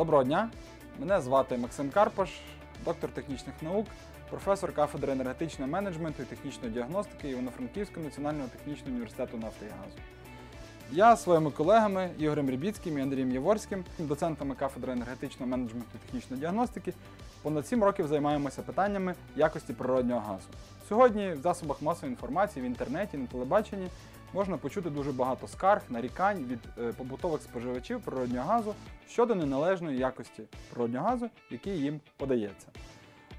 Доброго дня! Мене звати Максим Карпаш, доктор технічних наук, професор кафедри енергетичного менеджменту і технічної діагностики Івано-Франківського національного технічного університету нафти і газу. Я своїми колегами Ігорем Рібіцьким і Андрієм Яворським, доцентами кафедри енергетичного менеджменту і технічної діагностики, понад 7 років займаємося питаннями якості природнього газу. Сьогодні в засобах масової інформації, в інтернеті, на телебаченні можна почути дуже багато скарг, нарікань від е, побутових споживачів природнього газу щодо неналежної якості природнього газу, який їм подається.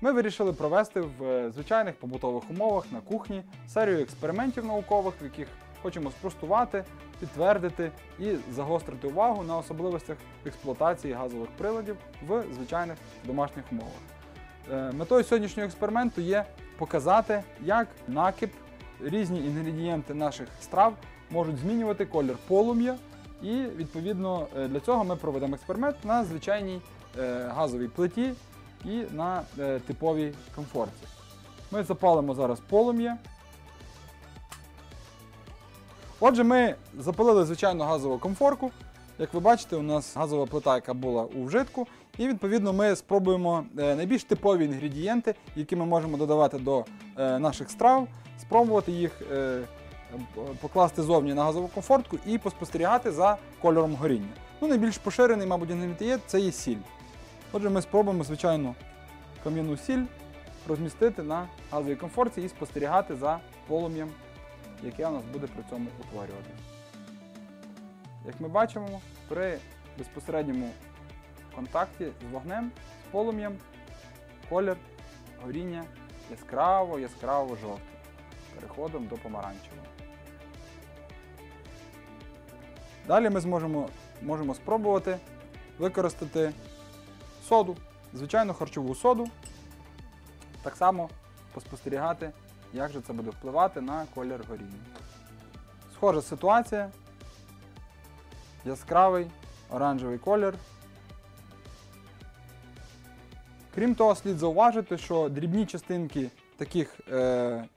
Ми вирішили провести в е, звичайних побутових умовах на кухні серію експериментів наукових, в яких хочемо спростувати, підтвердити і загострити увагу на особливостях експлуатації газових приладів в звичайних домашніх умовах. Е, Метою сьогоднішнього експерименту є показати, як накип, різні інгредієнти наших страв можуть змінювати колір полум'я. І відповідно е, для цього ми проведемо експеримент на звичайній е, газовій плиті і на типовій комфорті. Ми запалимо зараз полум'я. Отже, ми запалили звичайну газову комфорку. Як ви бачите, у нас газова плита, яка була у вжитку, і відповідно ми спробуємо е, найбільш типові інгредієнти, які ми можемо додавати до е, наших страв, спробувати їх е, покласти зовні на газову комфортку і поспостерігати за кольором горіння. Ну, найбільш поширений, мабуть, інгредієнт це є сіль. Отже, ми спробуємо звичайну кам'яну сіль розмістити на газовій комфорті і спостерігати за полум'ям, яке у нас буде при цьому утворюватися. Як ми бачимо, при безпосередньому контакті з вогнем, з полум'ям, колір горіння яскраво, яскраво жовтий. Переходимо до помаранчевого. Далі ми зможемо можемо спробувати використати соду, звичайну харчову соду, так само поспостерігати, як же це буде впливати на колір горіння. Схожа ситуація. Яскравий оранжевий колір. Крім того, слід зауважити, що дрібні частинки таких е, е,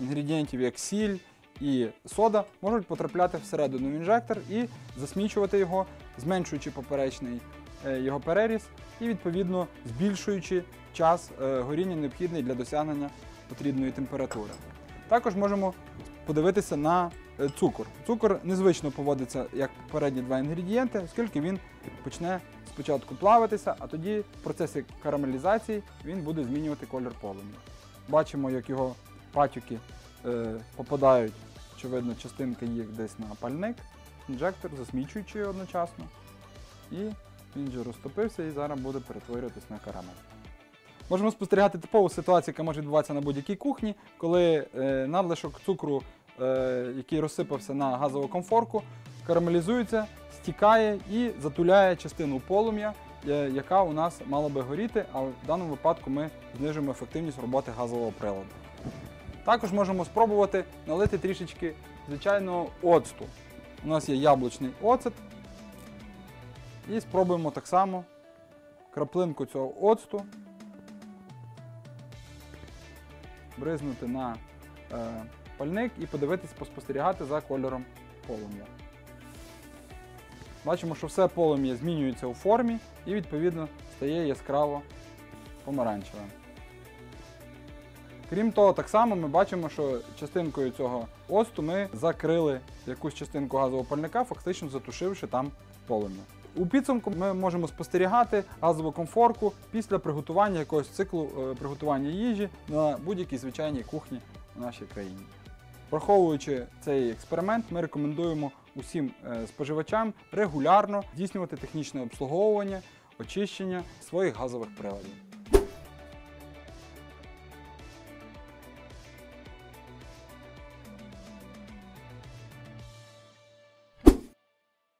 інгредієнтів, як сіль і сода, можуть потрапляти всередину в інжектор і засмічувати його, зменшуючи поперечний його переріз і, відповідно, збільшуючи час е, горіння, необхідний для досягнення потрібної температури. Також можемо подивитися на е, цукор. Цукор незвично поводиться як попередні два інгредієнти, оскільки він почне спочатку плавитися, а тоді в процесі карамелізації він буде змінювати колір полум'я. Бачимо, як його патюки е, попадають, очевидно, частинка їх десь на пальник, інжектор, засмічуючи одночасно. І вже розтопився і зараз буде перетворюватись на карамель. Можемо спостерігати типову ситуацію, яка може відбуватися на будь-якій кухні, коли е, надлишок цукру, е, який розсипався на газову комфорку, карамелізується, стікає і затуляє частину полум'я, е, яка у нас мала би горіти, а в даному випадку ми знижуємо ефективність роботи газового приладу. Також можемо спробувати налити трішечки звичайного оцту. У нас є яблучний оцет. І спробуємо так само краплинку цього оцту бризнути на е, пальник і подивитись, поспостерігати за кольором полум'я. Бачимо, що все полум'я змінюється у формі і, відповідно, стає яскраво помаранчевим. Крім того, так само ми бачимо, що частинкою цього осту ми закрили якусь частинку газового пальника, фактично затушивши там полум'я. У підсумку ми можемо спостерігати газову комфорку після приготування якогось циклу е, приготування їжі на будь-якій звичайній кухні в нашій країні. Враховуючи цей експеримент, ми рекомендуємо усім е, споживачам регулярно здійснювати технічне обслуговування, очищення своїх газових приладів.